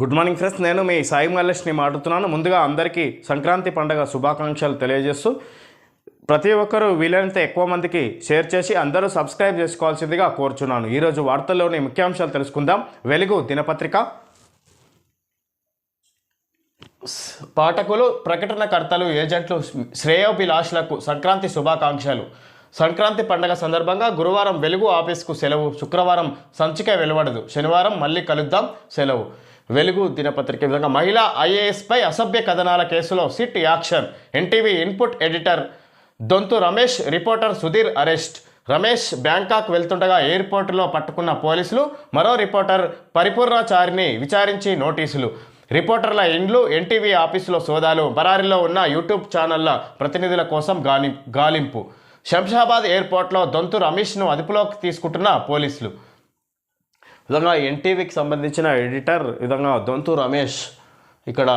Good morning friends నేను మీ సాయి మల్లేష్ని మాట్లాడుతున్నాను. ముందుగా అందరికీ సంక్రాంతి పండుగ శుభాకాంక్షలు తెలియజేస్తూ ప్రతి ఒక్కరూ వీలైనంత ఎక్కువ మందికి షేర్ చేసి అందరూ సబ్స్క్రైబ్ చేసుకోవాల్సిందిగా కోరుచున్నాను. ఈరోజు వార్తల్లోని ముఖ్యాంశాలు తెలుసుకుందాం. వెలుగు దినపత్రిక. పాఠకులు ప్రకటనకర్తలు ఏజెంట్లు శ్రేయోభిలాషులకు సంక్రాంతి శుభాకాంక్షలు. సంక్రాంతి పండగ సందర్భంగా గురువారం వెలుగు ఆఫీస్కు సెలవు. శుక్రవారం సంచిక వెలువడదు. శనివారం మళ్ళీ కలుద్దాం. సెలవు. వెలుగు దినపత్రిక విధంగా మహిళా ఐఏఎస్పై అసభ్య కథనాల కేసులో SIT action. NTV input editor Dontu Ramesh reporter Sudhir arrest. Ramesh Bangkok వెళ్తుండగా ఎయిర్పోర్టులో పట్టుకున్న పోలీసులు మరో రిపోర్టర్ పరిపూర్ణాచారిని విచారించి నోటీసులు. రిపోర్టర్ల ఇండ్లు ఎన్టీవీ ఆఫీసులో సోదాలు బరారిలో ఉన్న యూట్యూబ్ ఛానళ్ళ ప్రతినిధుల కోసం గాలి గాలింపు. శంషాబాద్ ఎయిర్పోర్ట్లో దొంతు రమేష్ను అదుపులోకి తీసుకుంటున్న పోలీసులు. విధంగా ఎన్టీవీకి సంబంధించిన ఎడిటర్ విధంగా దొంతు రమేష్ ఇక్కడ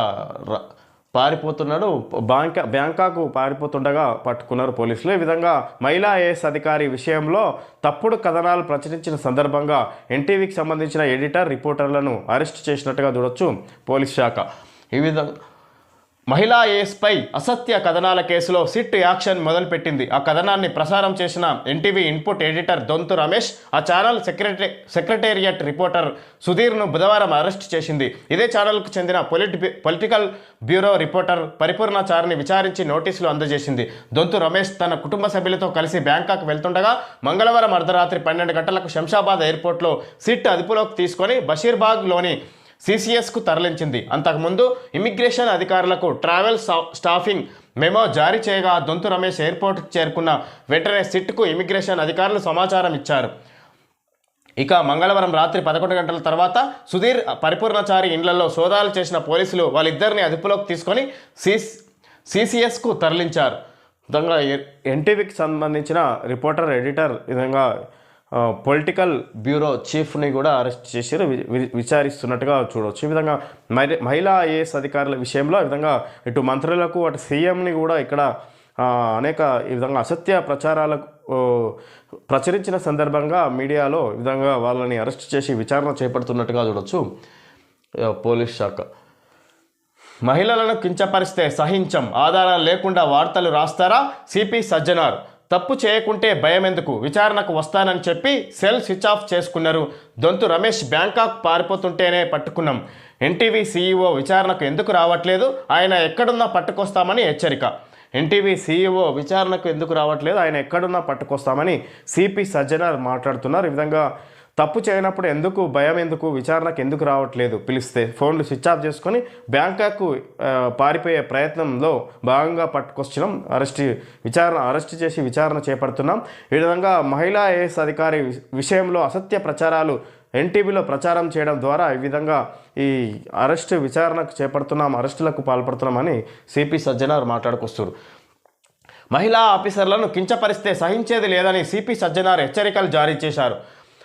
పారిపోతున్నాడు. బ్యాంకా బ్యాంకాకు పారిపోతుండగా పట్టుకున్నారు పోలీసులు. ఈ విధంగా మహిళా ఐఏఎస్ అధికారి విషయంలో తప్పుడు కథనాలు ప్రచురించిన సందర్భంగా ఎన్టీవీకి సంబంధించిన ఎడిటర్ రిపోర్టర్లను అరెస్ట్ చేసినట్టుగా చూడొచ్చు పోలీస్ శాఖ. ఈ విధంగా మహిళా ఏస్పై అసత్య కథనాల కేసులో సిట్ యాక్షన్ మొదలుపెట్టింది. ఆ కథనాన్ని ప్రసారం చేసిన NTV input editor Dontu Ramesh ఆ ఛానల్ సెక్రటరీ సెక్రటేరియట్ రిపోర్టర్ సుధీర్ను బుధవారం అరెస్ట్ చేసింది. ఇదే ఛానల్కు చెందిన పొలిటి పొలిటికల్ బ్యూరో రిపోర్టర్ పరిపూర్ణాచారిని విచారించి నోటీసులు అందజేసింది. దొంతు రమేష్ తన కుటుంబ సభ్యులతో కలిసి బ్యాంకాక్ వెళ్తుండగా మంగళవారం అర్ధరాత్రి పన్నెండు గంటలకు శంషాబాద్ ఎయిర్పోర్ట్లో సిట్ అదుపులోకి తీసుకొని బషీర్బాగ్లోని సిసిఎస్కు తరలించింది. అంతకుముందు ఇమిగ్రేషన్ అధికారులకు ట్రావెల్ స్టాఫింగ్ మెమో జారీ చేయగా దొంతు రమేష్ ఎయిర్పోర్ట్కి చేరుకున్న వెంటనే సిట్కు ఇమిగ్రేషన్ అధికారులు సమాచారం ఇచ్చారు. ఇక మంగళవారం రాత్రి పదకొండు గంటల తర్వాత సుధీర్ పరిపూర్ణచారి ఇండ్లలో సోదాలు చేసిన పోలీసులు వాళ్ళిద్దరిని అదుపులోకి తీసుకొని సిస్ సిసిఎస్కు తరలించారు. విధంగా ఎన్టీవీకి సంబంధించిన రిపోర్టర్ ఎడిటర్ విధంగా పొలిటికల్ బ్యూరో చీఫ్ని కూడా అరెస్ట్ చేశారు. వి- వి- విచారిస్తున్నట్టుగా చూడవచ్చు ఈ విధంగా మహిళా ఐఏఎస్ అధికారుల విషయంలో ఈ విధంగా ఇటు మంత్రులకు అటు సీఎంని కూడా ఇక్కడ అనేక ఈ విధంగా అసత్య ప్రచారాలకు ప్రచురించిన సందర్భంగా మీడియాలో ఈ విధంగా వాళ్ళని అరెస్ట్ చేసి విచారణ చేపడుతున్నట్టుగా చూడొచ్చు. పోలీస్ శాఖ. మహిళలను కించపరిస్తే సహించం. ఆధారాలు లేకుండా వార్తలు రాస్తారా? సిపి సజ్జనార్. తప్పు చేయకుంటే భయం ఎందుకు విచారణకు వస్తానని చెప్పి సెల్ స్విచ్ ఆఫ్ చేసుకున్నారు. దొంతు రమేష్ బ్యాంకాక్ పారిపోతుంటేనే పట్టుకున్నాం. ఎన్టీవీ సీఈఓ విచారణకు ఎందుకు రావట్లేదు? ఆయన ఎక్కడున్నా పట్టుకొస్తామని హెచ్చరిక. ఎన్టీవీ సీఈఓ విచారణకు ఎందుకు రావట్లేదు? ఆయన ఎక్కడున్నా పట్టుకొస్తామని సిపి సజ్జనార్ మాట్లాడుతున్నారు. ఈ విధంగా తప్పు చేయనప్పుడు ఎందుకు భయం ఎందుకు విచారణకు ఎందుకు రావట్లేదు? పిలిస్తే ఫోన్లు స్విచ్ ఆఫ్ చేసుకొని బ్యాంకాక్ పారిపోయే ప్రయత్నంలో భాగంగా పట్టుకొచ్చినాం అరెస్ట్ విచారణ అరెస్ట్ చేసి విచారణ చేపడుతున్నాం. ఈ విధంగా మహిళా ఐఏఎస్ అధికారి విషయంలో అసత్య ప్రచారాలు ఎన్టీవీలో ప్రచారం చేయడం ద్వారా ఈ విధంగా ఈ అరెస్ట్ విచారణకు చేపడుతున్నాం అరెస్టులకు పాల్పడుతున్నామని సిపి సజ్జనార్ మాట్లాడుకొస్తారు. మహిళా ఆఫీసర్లను కించపరిస్తే సహించేది లేదని సిపి సజ్జనార్ హెచ్చరికలు జారీ చేశారు.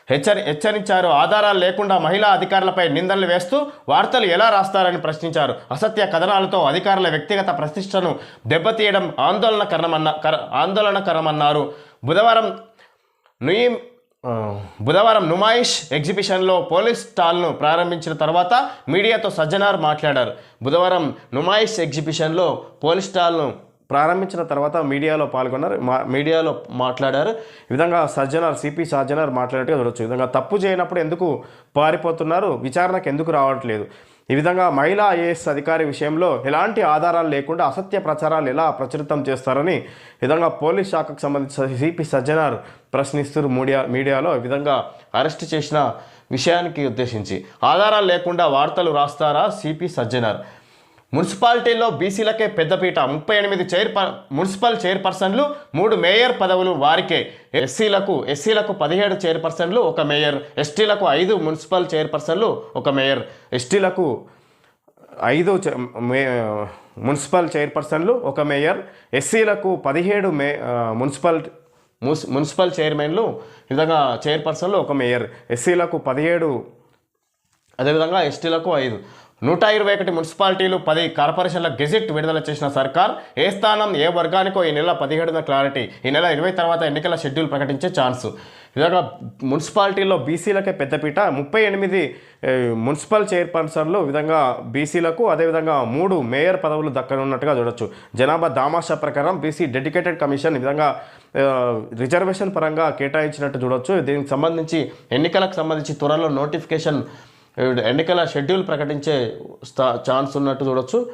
హెచ్చరి హెచ్చరించారు. ఆధారాలు లేకుండా మహిళా అధికారులపై నిందలు వేస్తూ వార్తలు ఎలా రాస్తారని ప్రశ్నించారు. అసత్య కథనాలతో అధికారుల వ్యక్తిగత ప్రతిష్టను దెబ్బతీయడం ఆందోళనకరమన్న కర ఆందోళనకరమన్నారు. బుధవారం నుయి బుధవారం నుమాయిష్ ఎగ్జిబిషన్లో పోలీస్ స్టాల్ను ప్రారంభించిన తర్వాత మీడియాతో సజ్జనార్ మాట్లాడారు. బుధవారం నుమాయిష్ ఎగ్జిబిషన్లో పోలీస్ స్టాల్ను ప్రారంభించిన తర్వాత మీడియాలో పాల్గొన్నారు. మా మీడియాలో మాట్లాడారు. ఈ విధంగా సజ్జనార్ సిపి సజ్జనార్ మాట్లాడేట్టుగా చూడొచ్చు. ఈ విధంగా తప్పు చేయనప్పుడు ఎందుకు పారిపోతున్నారు? విచారణకు ఎందుకు రావట్లేదు? ఈ విధంగా మహిళా ఐఏఎస్ అధికారి విషయంలో ఎలాంటి ఆధారాలు లేకుండా అసత్య ప్రచారాలు ఎలా ప్రచురితం చేస్తారని విధంగా పోలీస్ శాఖకు సంబంధించిన సిపి సజ్జనార్ ప్రశ్నిస్తూ మీడియా మీడియాలో. ఈ విధంగా అరెస్ట్ చేసిన విషయానికి ఉద్దేశించి ఆధారాలు లేకుండా వార్తలు రాస్తారా సిపి సజ్జనార్ మున్సిపాలిటీల్లో బీసీలకే పెద్దపీట ముప్పై ఎనిమిది చైర్ మున్సిపల్ చైర్పర్సన్లు మూడు మేయర్ పదవులు వారికే. ఎస్సీలకు ఎస్సీలకు పదిహేడు చైర్పర్సన్లు ఒక మేయర్. ఎస్టీలకు ఐదు మున్సిపల్ చైర్పర్సన్లు ఒక మేయర్. ఎస్టీలకు ఐదు చ- మున్సిపల్ చైర్పర్సన్లు ఒక మేయర్. ఎస్సీలకు పదిహేడు మే మున్సిపల్ మున్సిపల్ చైర్మన్లు విధంగా చైర్పర్సన్లు ఒక మేయర్. ఎస్సీలకు పదిహేడు అదేవిధంగా ఎస్టీలకు ఐదు. నూట ఇరవై ఒకటి మున్సిపాలిటీలు పది కార్పొరేషన్ల గెజిట్ విడుదల చేసిన సర్కార్ ఏ స్థానం ఏ వర్గానికో ఈ నెల పదిహేడున క్లారిటీ. ఈ నెల ఇరవై తర్వాత ఎన్నికల షెడ్యూల్ ప్రకటించే ఛాన్స్. విధంగా మున్సిపాలిటీలో బీసీలకే పెద్దపీట ముప్పై ఎనిమిది మున్సిపల్ చైర్పర్సన్లు విధంగా బీసీలకు అదేవిధంగా మూడు మేయర్ పదవులు దక్కనున్నట్టుగా చూడొచ్చు. జనాభా దామాషా ప్రకారం బీసీ డెడికేటెడ్ కమిషన్ ఈ విధంగా రిజర్వేషన్ పరంగా కేటాయించినట్టు చూడొచ్చు. దీనికి సంబంధించి ఎన్నికలకు సంబంధించి త్వరలో నోటిఫికేషన్ ఎన్నికల షెడ్యూల్ ప్రకటించే స్థా- ఛాన్స్ ఉన్నట్టు చూడొచ్చు.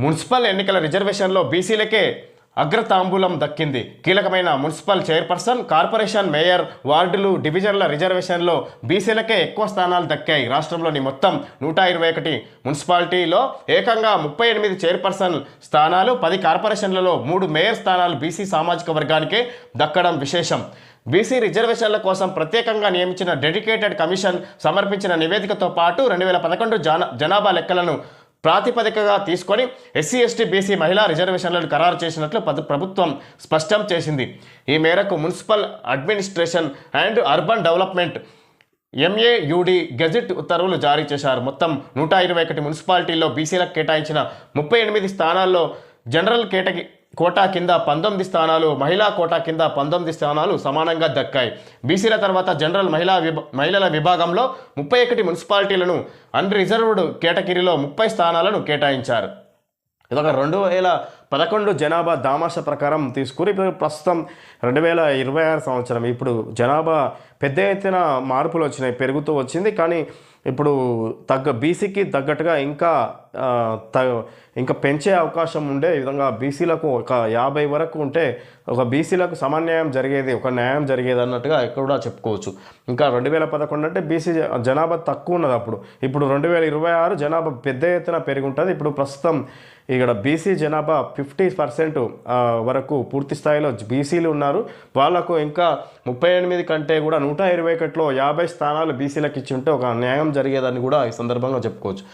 మున్సిపల్ ఎన్నికల రిజర్వేషన్లో బీసీలకే అగ్రతాంబూలం దక్కింది. కీలకమైన మున్సిపల్ చైర్పర్సన్ కార్పొరేషన్ మేయర్ వార్డులు డివిజన్ల రిజర్వేషన్లో బీసీలకే ఎక్కువ స్థానాలు దక్కాయి. రాష్ట్రంలోని మొత్తం నూట ఇరవై ఒకటి మున్సిపాలిటీలో ఏకంగా ముప్పై ఎనిమిది చైర్పర్సన్ స్థానాలు పది కార్పొరేషన్లలో మూడు మేయర్ స్థానాలు బీసీ సామాజిక వర్గానికే దక్కడం విశేషం. బీసీ రిజర్వేషన్ల కోసం ప్రత్యేకంగా నియమించిన డెడికేటెడ్ కమిషన్ సమర్పించిన నివేదికతో పాటు రెండు వేల పదకొండు జనాభా లెక్కలను ప్రాతిపదికగా తీసుకొని ఎస్సీ ఎస్టీ బీసీ మహిళా రిజర్వేషన్లను ఖరారు చేసినట్లు ప్రభుత్వం స్పష్టం చేసింది. ఈ మేరకు municipal administration and urban development MAUD gazette ఉత్తర్వులు జారీ చేశారు. మొత్తం నూట ఇరవై ఒకటి మున్సిపాలిటీల్లో బీసీలకు కేటాయించిన ముప్పై ఎనిమిది స్థానాల్లో జనరల్ కేటగిరీ కోటా కింద పంతొమ్మిది స్థానాలు మహిళా కోటా కింద పంతొమ్మిది స్థానాలు సమానంగా దక్కాయి. బీసీల తర్వాత జనరల్ మహిళా విభ మహిళల విభాగంలో ముప్పై ఒకటి మున్సిపాలిటీలను అన్రిజర్వ్డ్ కేటగిరీలో ముప్పై స్థానాలను కేటాయించారు. ఇదొక రెండు వేల పదకొండు జనాభా దామాష ప్రకారం తీసుకుని ప్రస్తుతం రెండు వేల ఇరవై ఆరు సంవత్సరం. ఇప్పుడు జనాభా పెద్ద ఎత్తున మార్పులు వచ్చినాయి పెరుగుతూ వచ్చింది. కానీ ఇప్పుడు తగ్గ బీసీకి తగ్గట్టుగా ఇంకా త ఇంకా పెంచే అవకాశం ఉండే విధంగా బీసీలకు ఒక యాభై వరకు ఉంటే ఒక బీసీలకు సమన్యాయం జరిగేది ఒక న్యాయం జరిగేది అన్నట్టుగా ఎక్కడ కూడా చెప్పుకోవచ్చు. ఇంకా రెండు వేల పదకొండు అంటే బీసీ జనాభా తక్కువ ఉన్నది అప్పుడు. ఇప్పుడు రెండు వేల ఇరవై ఆరు జనాభా పెద్ద ఎత్తున పెరిగి ఉంటుంది. ఇప్పుడు ప్రస్తుతం ఇక్కడ బీసీ జనాభా ఫిఫ్టీ పర్సెంట్ వరకు పూర్తి స్థాయిలో బీసీలు ఉన్నారు. వాళ్ళకు ఇంకా ముప్పై ఎనిమిది కంటే కూడా నూట ఇరవై ఒకటిలో యాభై స్థానాలు బీసీలకు ఇచ్చి ఉంటే ఒక న్యాయం జరిగేదని కూడా ఈ సందర్భంగా చెప్పుకోవచ్చు.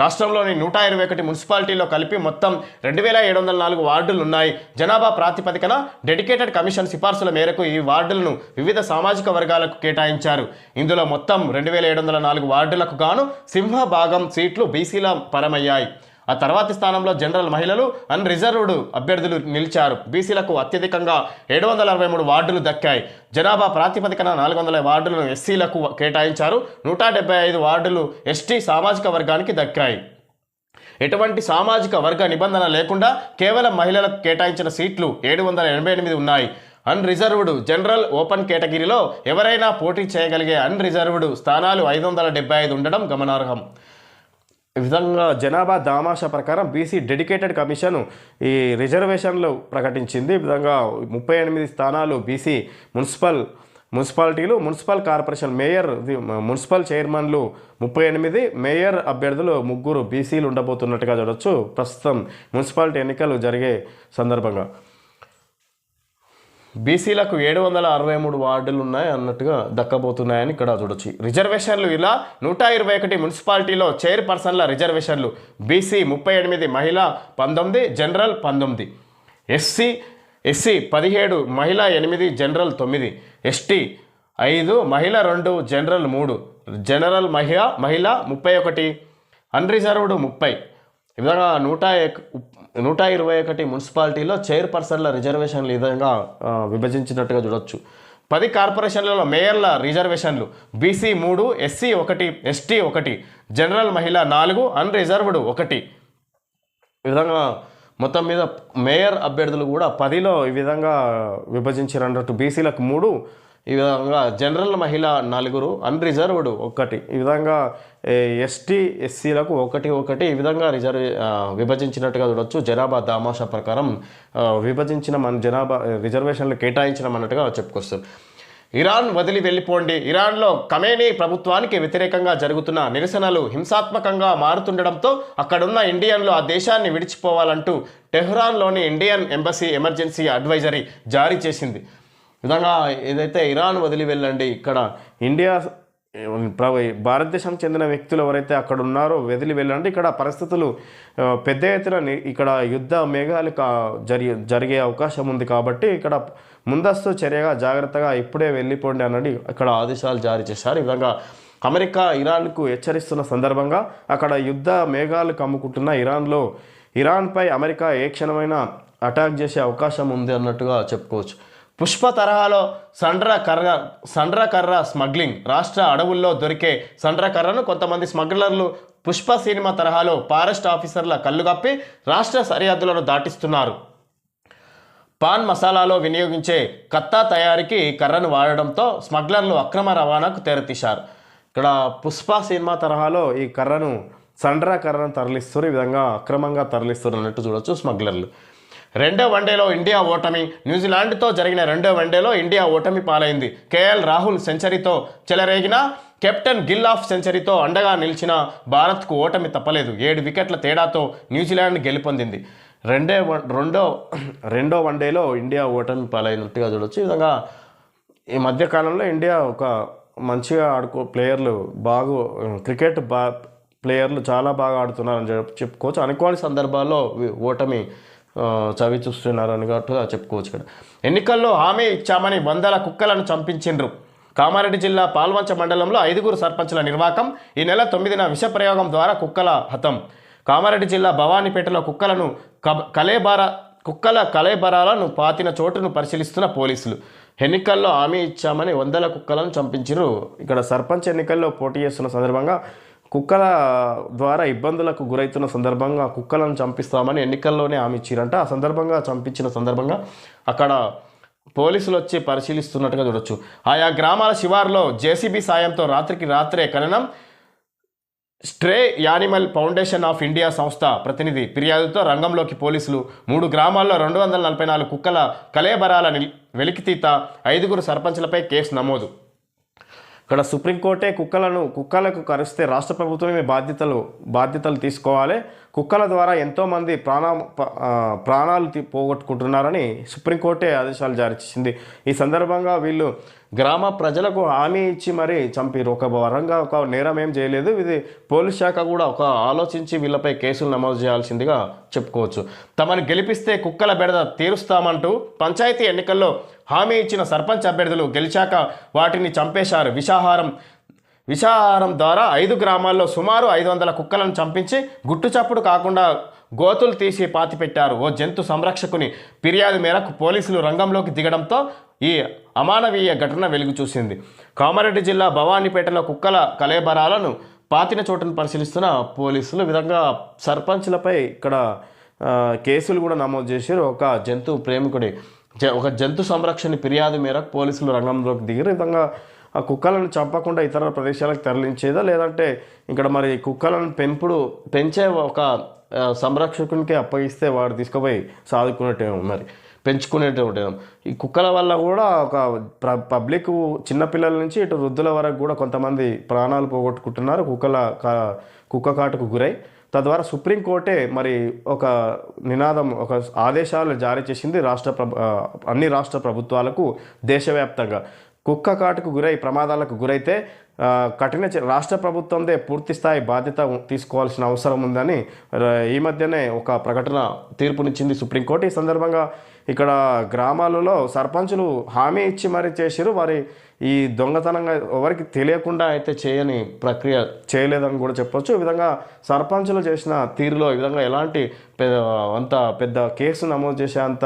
రాష్ట్రంలోని నూట ఇరవై ఒకటి మున్సిపాలిటీలో కలిపి మొత్తం రెండు వేల ఏడు వందల నాలుగు వార్డులు ఉన్నాయి. జనాభా ప్రాతిపదికన డెడికేటెడ్ కమిషన్ సిఫార్సుల మేరకు ఈ వార్డులను వివిధ సామాజిక వర్గాలకు కేటాయించారు. ఇందులో మొత్తం రెండు వేల ఏడు వందల నాలుగు వార్డులకు గాను సింహ భాగం సీట్లు బీసీల పరమయ్యాయి. ఆ తర్వాతి స్థానంలో జనరల్ మహిళలు అన్ రిజర్వ్డ్ అభ్యర్థులు నిలిచారు. బీసీలకు అత్యధికంగా ఏడు వందల అరవై మూడు వార్డులు దక్కాయి. జనాభా ప్రాతిపదికన నాలుగు వందల వార్డులను ఎస్సీలకు కేటాయించారు. నూట డెబ్బై ఐదు వార్డులు ఎస్టీ సామాజిక వర్గానికి దక్కాయి. ఎటువంటి సామాజిక వర్గ నిబంధన లేకుండా కేవలం మహిళలకు కేటాయించిన సీట్లు ఏడు వందల ఎనభై ఎనిమిది ఉన్నాయి. అన్ రిజర్వ్డ్ జనరల్ ఓపెన్ కేటగిరీలో ఎవరైనా పోటీ చేయగలిగే అన్రిజర్వ్డ్ స్థానాలు ఐదు వందల డెబ్బై ఐదు ఉండడం గమనార్హం. విధంగా జనాభా దామాషా ప్రకారం బీసీ డెడికేటెడ్ కమిషన్ ఈ రిజర్వేషన్లు ప్రకటించింది. ఈ విధంగా ముప్పై ఎనిమిది స్థానాలు BC municipal municipalities municipal corporation mayor municipal చైర్మన్లు ముప్పై ఎనిమిది మేయర్ అభ్యర్థులు ముగ్గురు బీసీలు ఉండబోతున్నట్టుగా చూడొచ్చు. ప్రస్తుతం మున్సిపాలిటీ ఎన్నికలు జరిగే సందర్భంగా. బీసీలకు ఏడు వందల అరవై మూడు వార్డులు ఉన్నాయి అన్నట్టుగా దక్కబోతున్నాయని ఇక్కడ చూడొచ్చు. రిజర్వేషన్లు ఇలా నూట ఇరవై ఒకటి మున్సిపాలిటీలో చైర్పర్సన్ల రిజర్వేషన్లు. బీసీ ముప్పై ఎనిమిది మహిళ పంతొమ్మిది జనరల్ పంతొమ్మిది. ఎస్సీ ఎస్సీ పదిహేడు మహిళ ఎనిమిది జనరల్ తొమ్మిది. ఎస్టీ ఐదు మహిళ రెండు జనరల్ మూడు. జనరల్ మహిళ మహిళ ముప్పై ఒకటి. అన్రిజర్వ్డ్ ముప్పై. ఈ విధంగా నూట నూట ఇరవై ఒకటి మున్సిపాలిటీలో చైర్పర్సన్ల రిజర్వేషన్లు విధంగా విభజించినట్టుగా చూడొచ్చు. పది కార్పొరేషన్లలో మేయర్ల రిజర్వేషన్లు. బీసీ మూడు ఎస్సీ ఒకటి ఎస్టీ ఒకటి జనరల్ మహిళ నాలుగు అన్రిజర్వ్డ్ ఒకటి. ఈ విధంగా మొత్తం మీద మేయర్ అభ్యర్థులు కూడా పదిలో ఈ విధంగా విభజించారు అన్నట్టు. బీసీలకు మూడు ఈ విధంగా జనరల్ మహిళ నలుగురు అన్రిజర్వ్డ్ ఒకటి ఈ విధంగా ఎస్టీ ఎస్సీలకు ఒకటి ఒకటి ఈ విధంగా రిజర్వ్ విభజించినట్టుగా చూడొచ్చు. జనాభా దామాషా ప్రకారం విభజించిన మన జనాభా రిజర్వేషన్లు కేటాయించడం అన్నట్టుగా చెప్పుకొస్తారు. ఇరాన్ వదిలి వెళ్ళిపోండి. ఇరాన్లో కమేనీ ప్రభుత్వానికి వ్యతిరేకంగా జరుగుతున్న నిరసనలు హింసాత్మకంగా మారుతుండడంతో అక్కడున్న ఇండియన్లు ఆ దేశాన్ని విడిచిపోవాలంటూ టెహ్రాన్లోని ఇండియన్ ఎంబసీ ఎమర్జెన్సీ అడ్వైజరీ జారీ చేసింది. విధంగా ఏదైతే ఇరాన్ వదిలి వెళ్ళండి ఇక్కడ ఇండియా ప్ర- భారతదేశానికి చెందిన వ్యక్తులు ఎవరైతే అక్కడ ఉన్నారో వదిలి వెళ్ళండి. ఇక్కడ పరిస్థితులు పెద్ద ఎత్తున ఇక్కడ యుద్ధ మేఘాలు కా జరిగే జరిగే అవకాశం ఉంది కాబట్టి ఇక్కడ ముందస్తు చర్యగా జాగ్రత్తగా ఇప్పుడే వెళ్ళిపోండి అన్నది ఇక్కడ ఆదేశాలు జారీ చేశారు. ఈ విధంగా అమెరికా ఇరాన్కు హెచ్చరిస్తున్న సందర్భంగా అక్కడ యుద్ధ మేఘాలు కమ్ముకుంటున్న ఇరాన్లో ఇరాన్పై అమెరికా ఏ క్షణమైనా అటాక్ చేసే అవకాశం ఉంది అన్నట్టుగా చెప్పుకోవచ్చు. పుష్ప తరహాలో సండ్ర కర్ర సండ్ర కర్ర స్మగ్లింగ్. రాష్ట్ర అడవుల్లో దొరికే సండ్ర కర్రను కొంతమంది స్మగ్లర్లు పుష్ప సినిమా తరహాలో ఫారెస్ట్ ఆఫీసర్ల కళ్ళు కప్పి రాష్ట్ర సరిహద్దులను దాటిస్తున్నారు. పాన్ మసాలాలో వినియోగించే కత్తా తయారీకి కర్రను వాడడంతో స్మగ్లర్లు అక్రమ రవాణాకు తెరతీశారు. ఇక్కడ పుష్ప సినిమా తరహాలో ఈ కర్రను సండ్రా కర్రను తరలిస్తారు ఈ విధంగా అక్రమంగా తరలిస్తున్నట్టు చూడొచ్చు స్మగ్లర్లు. రెండో వన్డేలో ఇండియా ఓటమి. న్యూజిలాండ్తో జరిగిన రెండో వన్డేలో ఇండియా ఓటమి పాలైంది. కేఎల్ రాహుల్ సెంచరీతో చెలరేగిన కెప్టెన్ గిల్ ఆఫ్ సెంచరీతో అండగా నిలిచిన భారత్కు ఓటమి తప్పలేదు. ఏడు వికెట్ల తేడాతో న్యూజిలాండ్ గెలుపొందింది. రెండే వన్- రెండో రెండో వన్డేలో ఇండియా ఓటమి పాలైనట్టుగా చూడొచ్చు. ఈ విధంగా ఈ మధ్యకాలంలో ఇండియా ఒక మంచిగా ఆడుకో ప్లేయర్లు బాగు క్రికెట్ బా ప్లేయర్లు చాలా బాగా ఆడుతున్నారని చెప్పి చెప్పుకోవచ్చు అనుకోని సందర్భాల్లో ఓటమి చవి చూస్తున్నారు కాబట్టి చెప్పుకోవచ్చు ఇక్కడ. ఎన్నికల్లో హామీ ఇచ్చామని వందల కుక్కలను చంపించిండ్రు. కామారెడ్డి జిల్లా పాల్వంచ మండలంలో ఐదుగురు సర్పంచుల నిర్వాకం ఈ నెల తొమ్మిదిన విష ప్రయోగం ద్వారా కుక్కల హతం. కామారెడ్డి జిల్లా భవానీపేటలో కుక్కలను కబ కలేబార కుక్కల కలేబరాలను పాతిన చోటును పరిశీలిస్తున్న పోలీసులు. ఎన్నికల్లో హామీ ఇచ్చామని వందల కుక్కలను చంపించారు ఇక్కడ సర్పంచ్ ఎన్నికల్లో పోటీ చేస్తున్న సందర్భంగా కుక్కల ద్వారా ఇబ్బందులకు గురవుతున్న సందర్భంగా కుక్కలను చంపిస్తామని ఎన్నికల్లోనే హామీ ఇచ్చిరంట. ఆ సందర్భంగా చంపించిన సందర్భంగా అక్కడ పోలీసులు వచ్చి పరిశీలిస్తున్నట్టుగా చూడొచ్చు. ఆయా గ్రామాల శివారులో జేసీబీ సాయంతో రాత్రికి రాత్రే ఖననం. Stray animal foundation of India సంస్థ ప్రతినిధి ఫిర్యాదుతో రంగంలోకి పోలీసులు మూడు గ్రామాల్లో రెండు వందల నలభై నాలుగు కుక్కల కలేబరాల వెలికితీత ఐదుగురు సర్పంచ్లపై కేసు నమోదు. ఇక్కడ సుప్రీంకోర్టే కుక్కలను కుక్కలకు కరిస్తే రాష్ట్ర ప్రభుత్వమే బాధ్యతలు బాధ్యతలు తీసుకోవాలి. కుక్కల ద్వారా ఎంతోమంది ప్రాణ ప్రాణాలు తీ- పోగొట్టుకుంటున్నారని సుప్రీంకోర్టే ఆదేశాలు జారీ చేసింది. ఈ సందర్భంగా వీళ్ళు గ్రామ ప్రజలకు హామీ ఇచ్చి మరీ చంపారు ఒక వరంగా ఒక నేరం ఏం చేయలేదు. ఇది పోలీస్ శాఖ కూడా ఒక ఆలోచించి వీళ్ళపై కేసులు నమోదు చేయాల్సిందిగా చెప్పుకోవచ్చు. తమను గెలిపిస్తే కుక్కల బెడద తీరుస్తామంటూ పంచాయతీ ఎన్నికల్లో హామీ ఇచ్చిన సర్పంచ్ అభ్యర్థులు గెలిచాక వాటిని చంపేశారు. విషాహారం విషాహారం ద్వారా ఐదు గ్రామాల్లో సుమారు ఐదు వందల కుక్కలను చంపించి గుట్టుచప్పుడు కాకుండా గోతులు తీసి పాతిపెట్టారు. ఓ జంతు సంరక్షకుని ఫిర్యాదు మేరకు పోలీసులు రంగంలోకి దిగడంతో ఈ అమానవీయ ఘటన వెలుగు చూసింది. కామారెడ్డి జిల్లా భవానీపేటలో కుక్కల కలేబరాలను పాతిన చోటును పరిశీలిస్తున్న పోలీసులు విధంగా సర్పంచ్లపై ఇక్కడ కేసులు కూడా నమోదు చేశారు. ఒక జంతు ప్రేమికుడి జ- ఒక జంతు సంరక్షణ ఫిర్యాదు మేరకు పోలీసులు రంగంలోకి దిగారు విధంగా ఆ కుక్కలను చంపకుండా ఇతర ప్రదేశాలకు తరలించేదా? లేదంటే ఇక్కడ మరి కుక్కలను పెంపుడు పెంచే ఒక సంరక్షకునికి అప్పగిస్తే వాడు తీసుకుపోయి సాదుకునేటేమో మరి పెంచుకునేటువంటి ఈ కుక్కల వల్ల కూడా ఒక పబ్లిక్ చిన్నపిల్లల నుంచి ఇటు వృద్ధుల వరకు కూడా కొంతమంది ప్రాణాలు పోగొట్టుకుంటున్నారు కుక్కల కా- కుక్క కాటుకు గురై. తద్వారా సుప్రీంకోర్టే మరి ఒక నినాదం ఒక ఆదేశాలు జారీ చేసింది రాష్ట్ర ప్రభు అన్ని రాష్ట్ర ప్రభుత్వాలకు దేశవ్యాప్తంగా. కుక్క కాటుకు గురై ప్రమాదాలకు గురైతే కఠిన రాష్ట్ర ప్రభుత్వందే పూర్తి స్థాయి బాధ్యత తీసుకోవాల్సిన అవసరం ఉందని ఈ మధ్యనే ఒక ప్రకటన తీర్పునిచ్చింది సుప్రీంకోర్టు. ఈ సందర్భంగా ఇక్కడ గ్రామాలలో సర్పంచులు హామీ ఇచ్చి మరీ చేసిరు వారి ఈ దొంగతనంగా ఎవరికి తెలియకుండా అయితే చేయని ప్రక్రియ చేయలేదని కూడా చెప్పొచ్చు. ఈ విధంగా సర్పంచులు చేసిన తీరులో ఈ విధంగా ఎలాంటి పెద్ద అంత పెద్ద కేసు నమోదు చేసే అంత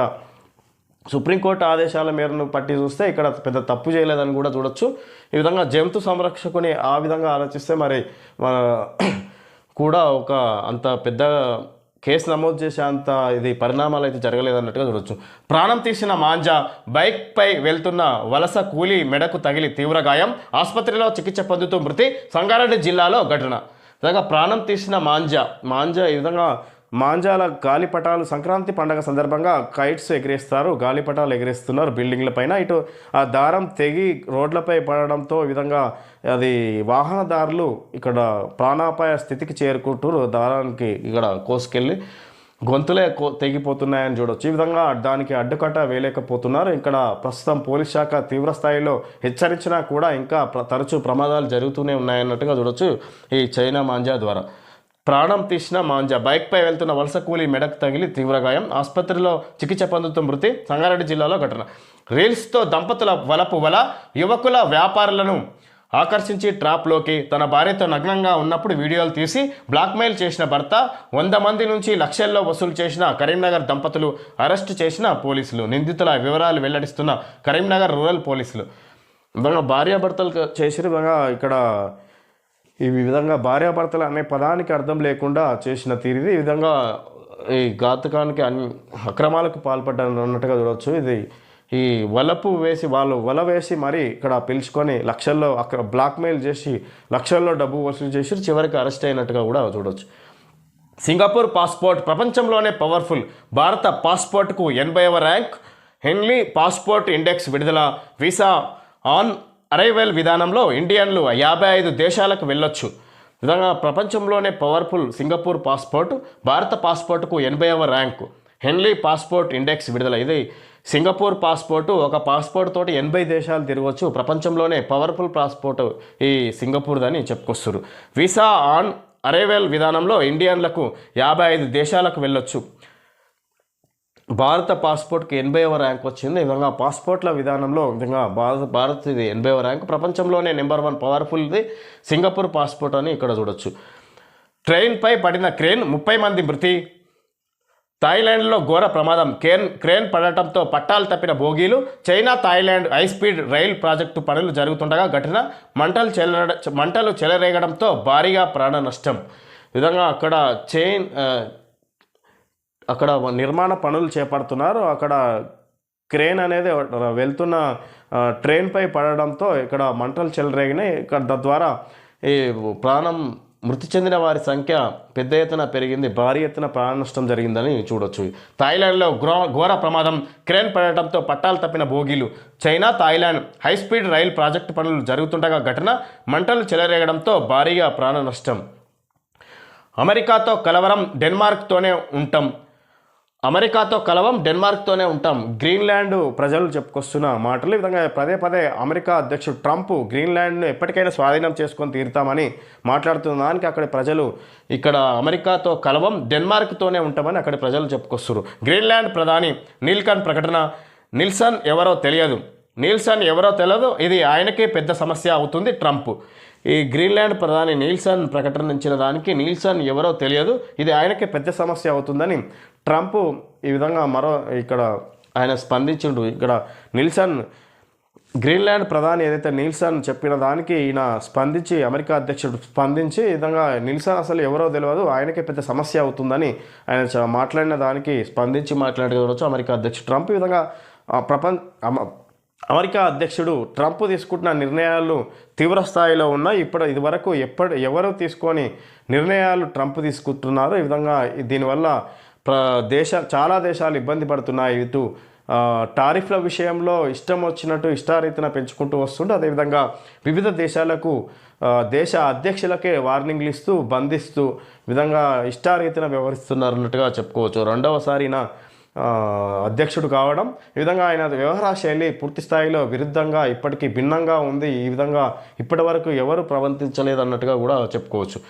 సుప్రీంకోర్టు ఆదేశాల మేరను పట్టి చూస్తే ఇక్కడ పెద్ద తప్పు చేయలేదని కూడా చూడొచ్చు. ఈ విధంగా జంతు సంరక్షకుని ఆ విధంగా ఆలోచిస్తే మరి మన కూడా ఒక అంత పెద్ద కేసు నమోదు చేసే అంత ఇది పరిణామాలు అయితే జరగలేదన్నట్టుగా చూడొచ్చు. ప్రాణం తీసిన మాంజా బైక్పై వెళ్తున్న వలస కూలీ మెడకు తగిలి తీవ్ర గాయం ఆసుపత్రిలో చికిత్స పొందుతూ మృతి సంగారెడ్డి జిల్లాలో ఘటన. విధంగా ప్రాణం తీసిన మాంజా మాంజా ఈ విధంగా మాంజాల గాలిపటాలు సంక్రాంతి పండగ సందర్భంగా కైట్స్ ఎగిరేస్తారు. గాలిపటాలు ఎగిరేస్తున్నారు బిల్డింగ్ల పైన. ఇటు ఆ దారం తెగి రోడ్లపై పడడంతో విధంగా అది వాహనదారులు ఇక్కడ ప్రాణాపాయ స్థితికి చేరుకుంటూ దారానికి ఇక్కడ కోసుకెళ్ళి గొంతులే కో తెగిపోతున్నాయని చూడొచ్చు. ఈ విధంగా దానికి అడ్డుకట్ట వేయలేకపోతున్నారు. ఇక్కడ ప్రస్తుతం పోలీస్ శాఖ తీవ్ర స్థాయిలో హెచ్చరించినా కూడా ఇంకా తరచూ ప్రమాదాలు జరుగుతూనే ఉన్నాయన్నట్టుగా చూడొచ్చు ఈ చైనా మాంజా ద్వారా. ప్రాణం తీసిన మాంజా. బైక్పై వెళ్తున్న వలస కూలీ మెడకు తగిలి తీవ్ర గాయం. ఆసుపత్రిలో చికిత్స పొందుతూ మృతి సంగారెడ్డి జిల్లాలో ఘటన. రీల్స్తో దంపతుల వలపు వల యువకుల వ్యాపారులను ఆకర్షించి ట్రాప్లోకి తన భార్యతో నగ్నంగా ఉన్నప్పుడు వీడియోలు తీసి బ్లాక్మెయిల్ చేసిన భర్త వంద మంది నుంచి లక్షల్లో వసూలు చేసిన కరీంనగర్ దంపతులు అరెస్టు చేసిన పోలీసులు. నిందితుల వివరాలు వెల్లడిస్తున్న కరీంనగర్ రూరల్ పోలీసులు. విధంగా భార్యాభర్తలు చేసిన ఇక్కడ ఈ విధంగా భార్యాభర్తలు అనే పదానికి అర్థం లేకుండా చేసిన తీరిది ఈ విధంగా ఈ ఘాతకానికి అన్ని అక్రమాలకు పాల్పడ్డాను అన్నట్టుగా చూడవచ్చు. ఇది ఈ వలపు వేసి వాళ్ళు వల వేసి మరి ఇక్కడ పిలుచుకొని లక్షల్లో అక్కడ బ్లాక్మెయిల్ చేసి లక్షల్లో డబ్బు వసూలు చేసి చివరికి అరెస్ట్ అయినట్టుగా కూడా చూడవచ్చు. సింగపూర్ పాస్పోర్ట్ ప్రపంచంలోనే పవర్ఫుల్. భారత పాస్పోర్ట్కు ఎనభైవ ర్యాంక్. హెన్లీ పాస్పోర్ట్ ఇండెక్స్ విడుదల. వీసా ఆన్ అరైవల్ విధానంలో ఇండియన్లు యాభై ఐదు దేశాలకు వెళ్ళొచ్చు. విధంగా ప్రపంచంలోనే పవర్ఫుల్ సింగపూర్ పాస్పోర్ట్ భారత పాస్పోర్ట్కు ఎనభైవ ర్యాంకు. హెన్లీ పాస్పోర్ట్ ఇండెక్స్ విడుదల. ఇది సింగపూర్ పాస్పోర్టు ఒక పాస్పోర్ట్ తోటి ఎనభై దేశాలు తిరగవచ్చు ప్రపంచంలోనే పవర్ఫుల్ పాస్పోర్ట్ ఈ సింగపూర్దని చెప్పుకొస్తారు. వీసా ఆన్ అరైవల్ విధానంలో ఇండియన్లకు యాభై ఐదు దేశాలకు వెళ్ళొచ్చు. భారత పాస్పోర్ట్కి ఎనభైవ ర్యాంక్ వచ్చింది. ఈ విధంగా పాస్పోర్ట్ల విధానంలో విధంగా భారత భారత్ ఇది ఎనభైవ ర్యాంక్. ప్రపంచంలోనే నెంబర్ వన్ పవర్ఫుల్ది సింగపూర్ పాస్పోర్ట్ అని ఇక్కడ చూడొచ్చు. ట్రైన్పై పడిన క్రేన్ ముప్పై మంది మృతి. థాయిలాండ్లో ఘోర ప్రమాదం. క్రేన్ క్రేన్ పడటంతో పట్టాలు తప్పిన బోగీలు China Thailand high speed rail project పనులు జరుగుతుండగా ఘటన. మంటలు చెలర మంటలు చెలరేగడంతో భారీగా ప్రాణ నష్టం విధంగా అక్కడ చైన్ అక్కడ నిర్మాణ పనులు చేపడుతున్నారు. అక్కడ క్రేన్ అనేది వెళ్తున్న ట్రైన్పై పడడంతో ఇక్కడ మంటలు చెలరేగినాయి. ఇక్కడ తద్వారా ఈ ప్రాణం మృతి చెందిన వారి సంఖ్య పెద్ద ఎత్తున పెరిగింది. భారీ ఎత్తున ప్రాణ నష్టం జరిగిందని చూడొచ్చు. థాయిలాండ్లో గ్రో ఘోర ప్రమాదం. క్రేన్ పడటంతో పట్టాలు తప్పిన బోగీలు. China Thailand high speed rail project పనులు జరుగుతుండగా ఘటన. మంటలు చెలరేగడంతో భారీగా ప్రాణ నష్టం. అమెరికాతో కలవరం డెన్మార్క్తోనే ఉంటాం. అమెరికాతో కలవం డెన్మార్క్తోనే ఉంటాం. గ్రీన్లాండ్ ప్రజలు చెప్పుకొస్తున్న మాటలు ఈ విధంగా పదే పదే అమెరికా అధ్యక్షుడు ట్రంప్ గ్రీన్లాండ్ను ఎప్పటికైనా స్వాధీనం చేసుకొని తీరుతామని మాట్లాడుతున్న దానికి అక్కడ ప్రజలు ఇక్కడ అమెరికాతో కలవం డెన్మార్క్తోనే ఉంటామని అక్కడ ప్రజలు చెప్పుకొస్తున్నారు. గ్రీన్లాండ్ ప్రధాని నీల్కన్ ప్రకటన నిల్సన్ ఎవరో తెలియదు. నీల్సన్ ఎవరో తెలియదు ఇది ఆయనకే పెద్ద సమస్య అవుతుంది ట్రంప్. ఈ గ్రీన్లాండ్ ప్రధాని నీల్సన్ ప్రకటించిన దానికి నీల్సన్ ఎవరో తెలియదు ఇది ఆయనకే పెద్ద సమస్య అవుతుందని ట్రంప్ ఈ విధంగా మరో ఇక్కడ ఆయన స్పందించిండు. ఇక్కడ నిల్సన్ గ్రీన్లాండ్ ప్రధాని ఏదైతే నిల్సన్ చెప్పిన దానికి ఈయన స్పందించి అమెరికా అధ్యక్షుడు స్పందించి ఈ విధంగా నిల్సన్ అసలు ఎవరో తెలియదు ఆయనకే పెద్ద సమస్య అవుతుందని ఆయన మాట్లాడిన దానికి స్పందించి మాట్లాడవచ్చు అమెరికా అధ్యక్షుడు ట్రంప్ ఈ విధంగా ప్రపంచ అమ- అమెరికా అధ్యక్షుడు ట్రంప్ తీసుకుంటున్న నిర్ణయాలు తీవ్ర స్థాయిలో ఉన్నాయి. ఇప్పుడు ఇదివరకు ఎప్పటి ఎవరు తీసుకొని నిర్ణయాలు ట్రంప్ తీసుకుంటున్నారు ఈ విధంగా దీనివల్ల ప్ర దేశ చాలా దేశాలు ఇబ్బంది పడుతున్నాయి ఇటు టారిఫ్ల విషయంలో ఇష్టం వచ్చినట్టు ఇష్టారీతిన పెంచుకుంటూ వస్తుంటే అదేవిధంగా వివిధ దేశాలకు దేశ అధ్యక్షులకే వార్నింగ్లు ఇస్తూ బంధిస్తూ విధంగా ఇష్టారీతిన వ్యవహరిస్తున్నారు అన్నట్టుగా చెప్పుకోవచ్చు. రెండవసారిన అధ్యక్షుడు కావడం ఈ విధంగా ఆయన వ్యవహార శైలి పూర్తి స్థాయిలో విరుద్ధంగా ఇప్పటికీ భిన్నంగా ఉంది. ఈ విధంగా ఇప్పటి వరకు ఎవరు ప్రవర్తించలేదన్నట్టుగా కూడా చెప్పుకోవచ్చు.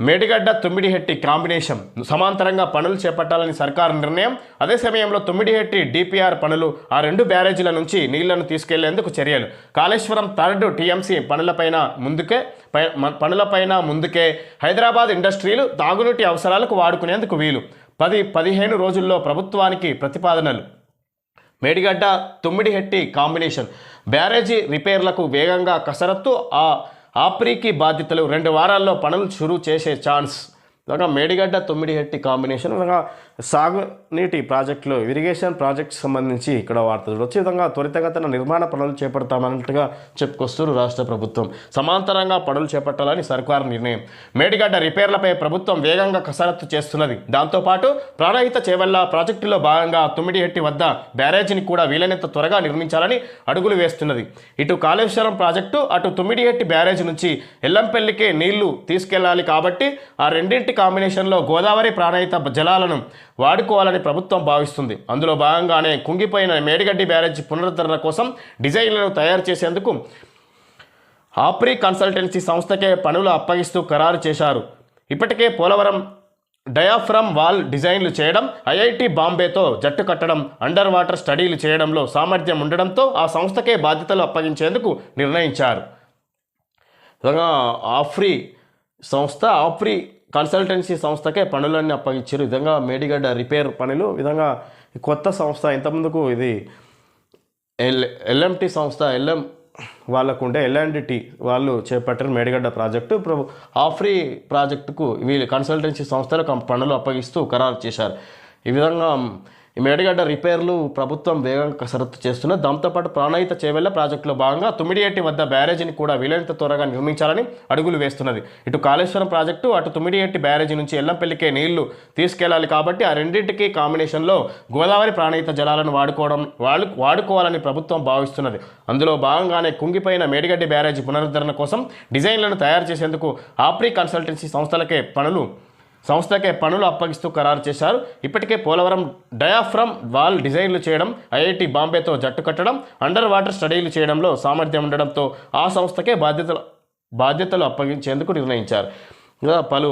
మేడిగడ్డ తొమ్మిడిహెట్టి కాంబినేషన్. సమాంతరంగా పనులు చేపట్టాలని సర్కారు నిర్ణయం. అదే సమయంలో తొమ్మిడిహెట్టి డిపిఆర్ పనులు ఆ రెండు బ్యారేజీల నుంచి నీళ్ళను తీసుకెళ్ళేందుకు చర్యలు. కాళేశ్వరం థర్డ్ టీఎంసీ పనులపైన ముందుకే పై- పనులపైన ముందుకే హైదరాబాద్ ఇండస్ట్రీలు తాగునీటి అవసరాలకు వాడుకునేందుకు వీలు. పది పదిహేను రోజుల్లో ప్రభుత్వానికి ప్రతిపాదనలు. మేడిగడ్డ తుమ్మిడిహెట్టి కాంబినేషన్. బ్యారేజీ రిపేర్లకు వేగంగా కసరత్తు ఆ ఆప్రీకి బాధ్యతలు రెండు వారాల్లో పనులు షురూ చేసే ఛాన్స్ ఇలాగా మేడిగడ్డ తొమ్మిడిహెట్టి కాంబినేషన్ ఇలాగా సాగునీటి ప్రాజెక్టులు ఇరిగేషన్ ప్రాజెక్ట్ సంబంధించి ఇక్కడ వార్తలు చూడొచ్చు విధంగా త్వరితగతిన నిర్మాణ పనులు చేపడతామన్నట్టుగా చెప్పుకొస్తున్నారు రాష్ట్ర ప్రభుత్వం. సమాంతరంగా పనులు చేపట్టాలని సర్కారు నిర్ణయం. మేడిగడ్డ రిపేర్లపై ప్రభుత్వం వేగంగా కసరత్తు చేస్తున్నది. దాంతోపాటు ప్రాణహిత చేవల్ల ప్రాజెక్టులో భాగంగా తుమ్మిడిహెట్టి వద్ద బ్యారేజీని కూడా వీలైనంత త్వరగా నిర్మించాలని అడుగులు వేస్తున్నది. ఇటు కాళేశ్వరం ప్రాజెక్టు అటు తుమ్మిడిహెట్టి బ్యారేజ్ నుంచి ఎల్లంపల్లికే నీళ్ళు తీసుకెళ్ళాలి కాబట్టి ఆ రెండింటి కాంబినేషన్లో గోదావరి ప్రాణహిత జలాలను వాడుకోవాలని ప్రభుత్వం భావిస్తుంది. అందులో భాగంగానే కుంగిపోయిన మేడిగడ్డి బ్యారేజ్ పునరుద్ధరణ కోసం డిజైన్లను తయారు చేసేందుకు ఆప్రీ కన్సల్టెన్సీ సంస్థకే పనులు అప్పగిస్తూ ఖరారు చేశారు. ఇప్పటికే పోలవరం డయాఫ్రమ్ వాల్ డిజైన్లు చేయడం ఐఐటి బాంబేతో జట్టు కట్టడం అండర్ వాటర్ స్టడీలు చేయడంలో సామర్థ్యం ఉండడంతో ఆ సంస్థకే బాధ్యతలు అప్పగించేందుకు నిర్ణయించారు. ఆఫ్రీ సంస్థ ఆఫ్రీ కన్సల్టెన్సీ సంస్థకే పనులన్నీ అప్పగించారు. విధంగా మేడిగడ్డ రిపేర్ పనులు ఈ విధంగా కొత్త సంస్థ ఇంతకుముందుకు ఇది ఎల్ ఎల్ఎంటీ సంస్థ ఎల్ఎం వాళ్ళకు ఉండే ఎల్ఎండిటి వాళ్ళు చేపట్టారు మేడిగడ్డ ప్రాజెక్టు ఇప్పుడు ఆఫ్రీ ప్రాజెక్టుకు వీళ్ళు కన్సల్టెన్సీ సంస్థలకు పనులు అప్పగిస్తూ ఖరారు చేశారు. ఈ విధంగా మేడిగడ్డ రిపేర్లు ప్రభుత్వం వేగంగా కసరత్తు చేస్తున్న దాంతోపాటు ప్రాణాయిత చేవెళ్ళ ప్రాజెక్టులో భాగంగా తుమ్మిడియేటి వద్ద బ్యారేజీని కూడా వీలైనంత త్వరగా నిర్మించాలని అడుగులు వేస్తున్నది. ఇటు కాళేశ్వరం ప్రాజెక్టు అటు తుమ్మిడియేటి బ్యారేజీ నుంచి ఎల్లంపల్లికే నీళ్ళు తీసుకెళ్ళాలి కాబట్టి ఆ రెండింటికి కాంబినేషన్లో గోదావరి ప్రాణాయిత జలాలను వాడుకోవడం వాడు వాడుకోవాలని ప్రభుత్వం భావిస్తున్నది. అందులో భాగంగానే కుంగిపోయిన మేడిగడ్డి బ్యారేజీ పునరుద్ధరణ కోసం డిజైన్లను తయారు చేసేందుకు ఆప్రీ కన్సల్టెన్సీ సంస్థలకే పనులు సంస్థకే పనులు అప్పగిస్తూ ఖరారు చేశారు. ఇప్పటికే పోలవరం డయాఫ్రమ్ వాల్ డిజైన్లు చేయడం ఐఐటి బాంబేతో జట్టు కట్టడం అండర్ వాటర్ స్టడీలు చేయడంలో సామర్థ్యం ఉండడంతో ఆ సంస్థకే బాధ్యతలు బాధ్యతలు అప్పగించేందుకు నిర్ణయించారు. ఇంకా పలు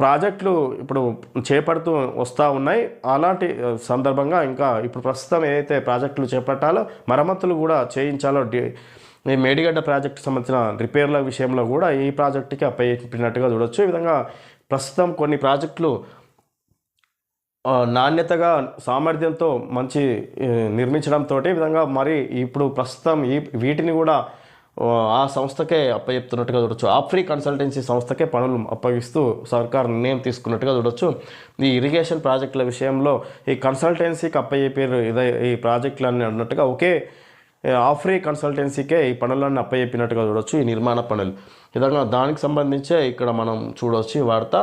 ప్రాజెక్టులు ఇప్పుడు చేపడుతూ వస్తూ ఉన్నాయి. అలాంటి సందర్భంగా ఇంకా ఇప్పుడు ప్రస్తుతం ఏదైతే ప్రాజెక్టులు చేపట్టాలో మరమ్మతులు కూడా చేయించాలో ఈ మేడిగడ్డ ప్రాజెక్టు సంబంధించిన రిపేర్ల విషయంలో కూడా ఈ ప్రాజెక్టుకి అప్పచెప్పినట్టుగా చూడొచ్చు. ఈ విధంగా ప్రస్తుతం కొన్ని ప్రాజెక్టులు నాణ్యతగా సామర్థ్యంతో మంచి నిర్మించడంతో విధంగా మరి ఇప్పుడు ప్రస్తుతం ఈ వీటిని కూడా ఆ, సంస్థకే అప్పచెప్తున్నట్టుగా చూడొచ్చు. ఆఫ్రీ కన్సల్టెన్సీ సంస్థకే పనులు అప్పగిస్తూ సర్కార్ నిర్ణయం తీసుకున్నట్టుగా చూడొచ్చు. ఈ ఇరిగేషన్ ప్రాజెక్టుల విషయంలో ఈ కన్సల్టెన్సీకి అప్పచెప్పారు ఇదే ఈ ప్రాజెక్టులన్నీ అన్నట్టుగా ఒకే ఆఫ్రీ కన్సల్టెన్సీకే ఈ పనులన్నీ అప్పచెప్పినట్టుగా చూడొచ్చు ఈ నిర్మాణ పనులు. విధంగా దానికి సంబంధించే ఇక్కడ మనం చూడవచ్చు వార్త.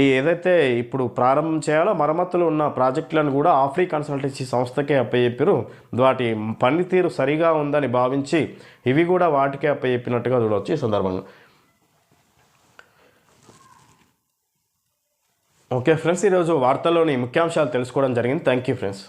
ఈ ఏదైతే ఇప్పుడు ప్రారంభం చేయాలో మరమ్మతులు ఉన్న ప్రాజెక్టులను కూడా ఆఫ్రీ కన్సల్టెన్సీ సంస్థకే అప్పచెప్పారు. వాటి పనితీరు సరిగా ఉందని భావించి ఇవి కూడా వాటికే అప్పచెప్పినట్టుగా చూడవచ్చు ఈ సందర్భంగా. ఓకే ఫ్రెండ్స్ ఈరోజు వార్తల్లోని ముఖ్యాంశాలు తెలుసుకోవడం జరిగింది. Thank you friends.